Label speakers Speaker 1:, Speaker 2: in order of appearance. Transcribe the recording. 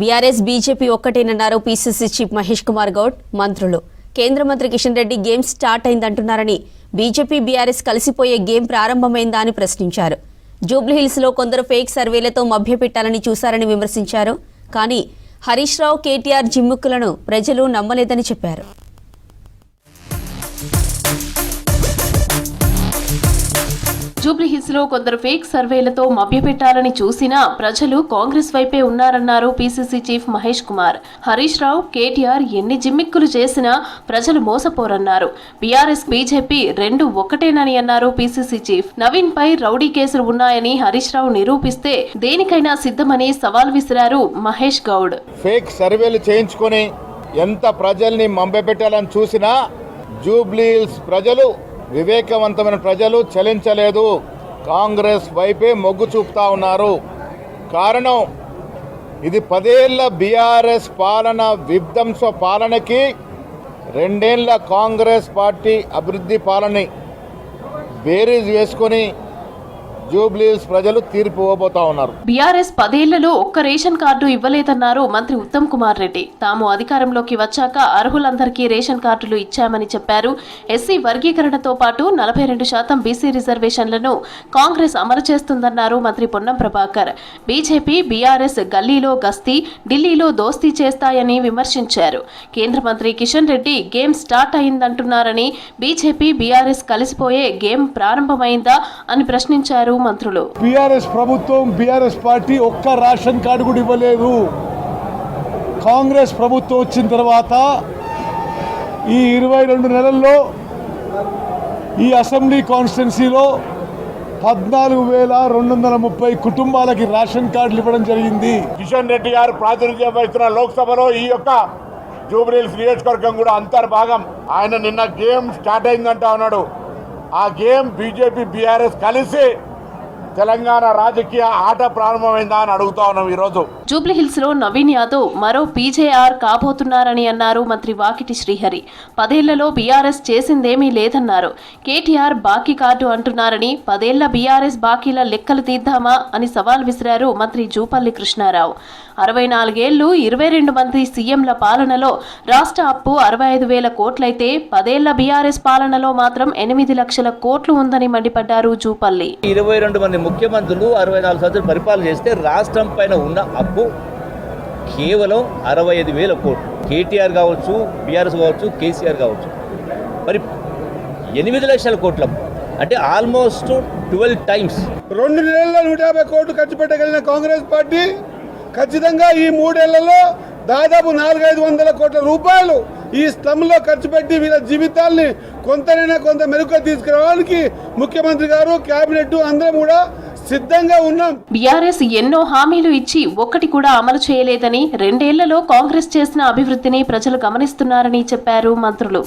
Speaker 1: BRS BJP ఒక్కటేనన్నారు PCC chief Mahesh Kumar Goud మంత్రులు. కేంద్ర మంత్రి కిషన్ రెడ్డి గేమ్ స్టార్ట్ అయిందంటున్నారని బీజేపీ బీఆర్ఎస్ కలిసిపోయే గేమ్ ప్రారంభమైందా అని ప్రశ్నించారు. జూబ్లీహిల్స్లో కొందరు ఫేక్ సర్వేలతో మభ్యపెట్టాలని చూశారని విమర్శించారు. కానీ హరీష్ రావు కేటీఆర్ జిమ్ముక్కులను ప్రజలు నమ్మలేదని చెప్పారు.
Speaker 2: జూబ్లీహిల్స్లో కొందరు ఫేక్ సర్వేలతో మభ్యపెట్టాలని చూసినా ప్రజలు కాంగ్రెస్ వైపే ఉన్నారన్నారు PCC chief Mahesh Kumar. Harish Rao KTR ఎన్ని జిమ్మిక్కులు చేసినా ప్రజలు మోసపోరన్నారు. బీఆర్ఎస్ బీజేపీ రెండు ఒకటేనని అన్నారు పీసీసీ చీఫ్. నవీన్ పై రౌడీ కేసులు ఉన్నాయని హరీష్ రావు నిరూపిస్తే దేనికైనా సిద్ధమని సవాల్ విసిరారు మహేష్ గౌడ్.
Speaker 3: ఫేక్ సర్వేలు చేయించుకొని ఎంత ప్రజల్ని మంబెపెట్టాలని చూసినా జూబ్లీహిల్స్ ప్రజలు వివేకవంతమైన ప్రజలు చలించలేదు. కాంగ్రెస్ వైపే మొగ్గు చూపుతా ఉన్నారు. కారణం ఇది పదేళ్ళ బీఆర్ఎస్ పాలన విధ్వంస పాలనకి రెండేళ్ళ కాంగ్రెస్ పార్టీ అభివృద్ధి పాలని బేరీజ్ వేసుకొని జూబ్లీస్ ప్రజలు తీర్పు ఇవ్వబోతా ఉన్నారు.
Speaker 2: బీఆర్ఎస్ పదేళ్ళలో ఒక్క రేషన్ కార్డు ఇవ్వలేదన్నారు మంత్రి ఉత్తమ్ కుమార్ రెడ్డి. తాము అధికారంలోకి వచ్చాక అర్హులందరికీ రేషన్ కార్డులు ఇచ్చామని చెప్పారు. ఎస్సీ వర్గీకరణతో పాటు నలభై రెండు శాతం బీసీ రిజర్వేషన్లను కాంగ్రెస్ అమలు చేస్తుందన్నారు మంత్రి పొన్నం ప్రభాకర్. బీజేపీ బీఆర్ఎస్ గల్లీలో గస్తీ ఢిల్లీలో దోస్తీ చేస్తాయని విమర్శించారు. కేంద్ర మంత్రి కిషన్ రెడ్డి గేమ్ స్టార్ట్ అయిందంటున్నారని బీజేపీ బీఆర్ఎస్ కలిసిపోయే గేమ్ ప్రారంభమైందా అని ప్రశ్నించారు మంత్రులు.
Speaker 4: బీఆర్ఎస్ ప్రభుత్వం బీఆర్ఎస్ పార్టీ ఒక్క రేషన్ కార్డు కూడా ఇవ్వలేదు. కాంగ్రెస్ ప్రభుత్వం వచ్చిన తర్వాత ఈ ఇరవై రెండు నెలల్లో ఈ అసెంబ్లీ కాన్స్టిట్యున్సీలో పద్నాలుగు వేల రెండు వందల ముప్పై కుటుంబాలకి రేషన్ కార్డులు ఇవ్వడం జరిగింది.
Speaker 3: కిషన్ రెడ్డి గారు ప్రాతినిధ్యం వహిస్తున్న లోక్సభలో ఈ యొక్క జూబ్లీహిల్స్ నియోజకవర్గం కూడా అంతర్భాగం. ఆయన నిన్న గేమ్ స్టార్ట్ అయిందంటా ఉన్నాడు. ఆ గేమ్ బీజేపీ బీఆర్ఎస్ కలిసి తెలంగాణ రాజకీయ ఆట ప్రారంభమైందా అని అడుగుతా ఉన్నాం ఈరోజు.
Speaker 2: జూబ్లీహిల్స్లో నవీన్ యాదవ్ మరో పీజేఆర్ కాబోతున్నారని అన్నారు మంత్రి వాకిటి శ్రీహరి. పదేళ్ళలో బీఆర్ఎస్ చేసిందేమీ లేదన్నారు. కేటీఆర్ బాకీ కార్డు అంటున్నారని పదేళ్ళ బీఆర్ఎస్ బాకీల లెక్కలు తీద్దామా అని సవాల్ విసిరారు మంత్రి జూపల్లి కృష్ణారావు. అరవై నాలుగేళ్ళు ఇరవై రెండు మంది సీఎంల పాలనలో రాష్ట్ర అప్పు అరవై ఐదు వేల కోట్లయితే పదేళ్ళ బీఆర్ఎస్ పాలనలో మాత్రం ఎనిమిది లక్షల కోట్లు ఉందని మండిపడ్డారు జూపల్లి.
Speaker 5: ఇరవై రెండు మంది ముఖ్యమంత్రులు అరవై నాలుగు సంవత్సరాలు పరిపాలన చేస్తే రాష్ట్రం పైన ఉన్న అప్పు కేవలం అరవై ఐదు వేల కోట్లు. కేటీఆర్ కావచ్చు బీఆర్ఎస్ కావచ్చు కేసీఆర్ కావచ్చు. మరి ఎనిమిది లక్షల కోట్ల అంటే ఆల్మోస్ట్ ట్వెల్వ్ టైమ్స్.
Speaker 6: రెండు నెలల నూట యాభై కోట్లు ఖర్చు పెట్టగలిగిన కాంగ్రెస్ పార్టీ ఖచ్చితంగా ఈ మూడేళ్ళలో దాదాపు నాలుగైదు వందల కోట్ల రూపాయలు ఈ స్లమ్లో ఖర్చు పెట్టి వీళ్ళ జీవితాల్ని కొంతనైనా కొంత మెరుగ్గా తీసుకురావడానికి ముఖ్యమంత్రి గారు కేబినెట్ అందరం కూడా సిద్ధంగా ఉన్నాం.
Speaker 2: బీఆర్ఎస్ ఎన్నో హామీలు ఇచ్చి ఒక్కటి కూడా అమలు చేయలేదని రెండేళ్ళలో కాంగ్రెస్ చేసిన అభివృద్ధిని ప్రజలు గమనిస్తున్నారని చెప్పారు మంత్రులు.